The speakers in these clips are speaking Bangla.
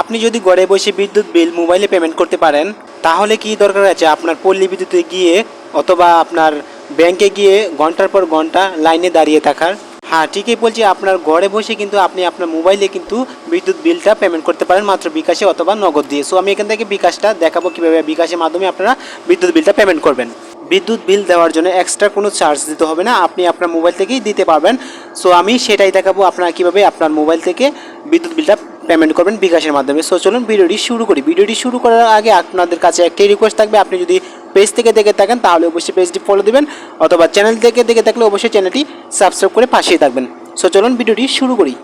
আপনি যদি ঘরে বসে বিদ্যুৎ বিল মোবাইলে পেমেন্ট করতে পারেন, তাহলে কি দরকার আছে আপনার পল্লী বিদ্যুতে গিয়ে অথবা আপনার ব্যাংকে গিয়ে ঘণ্টার পর ঘণ্টা লাইনে দাঁড়িয়ে থাকার? হ্যাঁ ঠিকই বলছি, আপনার ঘরে বসে কিন্তু আপনি আপনার মোবাইলে কিন্তু বিদ্যুৎ বিলটা পেমেন্ট করতে পারেন, মাত্র বিকাশে অথবা নগদ দিয়ে। সো আমি এখান থেকে বিকাশটা দেখাবো কীভাবে বিকাশের মাধ্যমে আপনারা বিদ্যুৎ বিলটা পেমেন্ট করবেন। বিদ্যুৎ বিল দেওয়ার জন্য এক্সট্রা কোনো চার্জ দিতে হবে না, আপনি আপনার মোবাইল থেকেই দিতে পারবেন। সো আমি সেটাই দেখাবো আপনারা কীভাবে আপনার মোবাইল থেকে বিদ্যুৎ বিলটা পেমেন্ট করবেন বিকাশের মাধ্যমে। সো চলুন ভিডিওটি শুরু করি। ভিডিওটি শুরু করার আগে আপনাদের কাছে একটাই রিকোয়েস্ট থাকবে। আপনি যদি পেজ থেকে দেখে থাকেন, তাহলে অবশ্যই পেজটি ফলো দিবেন। অথবা চ্যানেল থেকে দেখে থাকলে অবশ্যই চ্যানেলটি সাবস্ক্রাইব করে পাশেই থাকবেন। সো চলুন ভিডিওটি শুরু করি।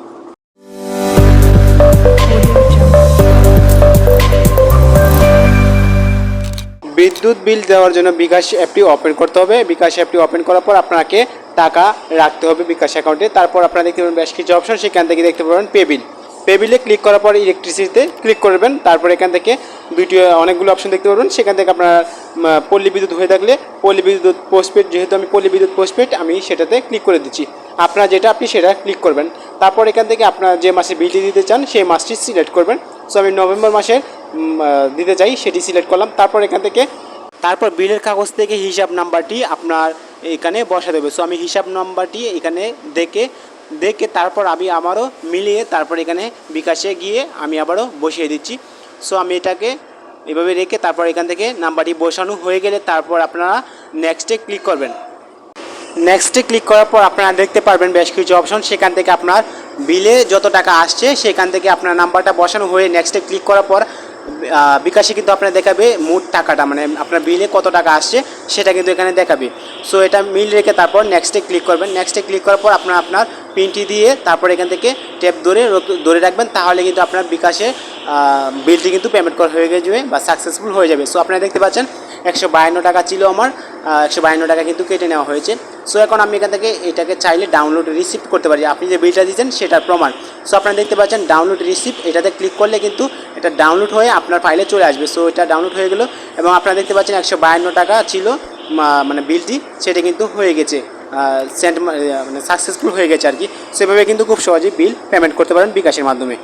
বিদ্যুৎ বিল দেওয়ার জন্য বিকাশ অ্যাপটি ওপেন করতে হবে। বিকাশ অ্যাপটি ওপেন করার পর আপনাকে টাকা রাখতে হবে বিকাশ অ্যাকাউন্টে তারপর আপনারা দেখতে পাবেন বেশ কিছু অপশন সেখান থেকে দেখতে পাবেন পে বিল পে বিলে ক্লিক করার পর ইলেকট্রিসিটিতে ক্লিক করবেন। তারপর এখান থেকে দুইটি অনেকগুলো অপশন দেখতে পারবেন। সেখান থেকে আপনার পল্লী বিদ্যুৎ হয়ে থাকলে পল্লী বিদ্যুৎ পোস্টপেড যেহেতু আমি পল্লী বিদ্যুৎ পোস্টপেড আমি সেটাতে ক্লিক করে দিচ্ছি। আপনার যেটা আপনি সেটা ক্লিক করবেন। তারপর এখান থেকে আপনার যে মাসে বিলটি দিতে চান, সেই মাসটি সিলেক্ট করবেন। সো আমি নভেম্বর মাসের দিতে চাই, সেটি সিলেক্ট করলাম। তারপর এখান থেকে, তারপর বিলের কাগজ থেকে হিসাব নাম্বারটি আপনার এখানে বসা দেবে সো আমি হিসাব নাম্বারটি এখানে দেখে দেখে তারপর আমি আমারও মিলিয়ে তারপর এখানে বিকাশে গিয়ে আমি আবারও বসিয়ে দিচ্ছি। সো আমি এটাকে এভাবে রেখে তারপর এখান থেকে নাম্বারটি বসানো হয়ে গেলে তারপর আপনারা নেক্সটে ক্লিক করবেন। নেক্সটে ক্লিক করার পর আপনারা দেখতে পারবেন বেশ কিছু অপশন সেখান থেকে আপনার বিলে যত টাকা আসছে, সেখান থেকে আপনার নাম্বারটা বসানো হয়ে নেক্সটে ক্লিক করার পর বিকাশে কিন্তু আপনার দেখাবে মোট টাকাটা মানে আপনার বিলে কত টাকা আসছে সেটা কিন্তু এখানে দেখাবে। সো এটা মিল রেখে তারপর নেক্সটে ক্লিক করবেন। নেক্সটে ক্লিক করার পর আপনার আপনার পিনটি দিয়ে তারপর এখান থেকে ট্যাপ ধরে ধরে রাখবেন, তাহলে কিন্তু আপনার বিকাশে বিলটি কিন্তু পেমেন্ট করা হয়ে যাবে বা সাকসেসফুল হয়ে যাবে। সো আপনারা দেখতে পাচ্ছেন, একশো বায়ান্ন টাকা ছিল আমার। একশো বায়ান্ন টাকা কিন্তু কেটে নেওয়া হয়েছে। সো এখন আমি এখান থেকে এটাকে চাইলে ডাউনলোড রিসিপ্ট করতে পারি। আপনি যে বিলটা দিচ্ছেন সেটার প্রমাণ। সো আপনারা দেখতে পাচ্ছেন ডাউনলোড রিসিপ্ট এটাতে ক্লিক করলে কিন্তু এটা ডাউনলোড হয়ে আপনার ফাইলে চলে আসবে। সো এটা ডাউনলোড হয়ে গেলো এবং আপনারা দেখতে পাচ্ছেন একশো বায়ান্ন টাকা ছিল মানে বিলটি সেটা কিন্তু হয়ে গেছে সেন্ট মানে সাকসেসফুল হয়ে গেছে আর কি। সেভাবে কিন্তু খুব সহজেই বিল পেমেন্ট করতে পারেন বিকাশের মাধ্যমে।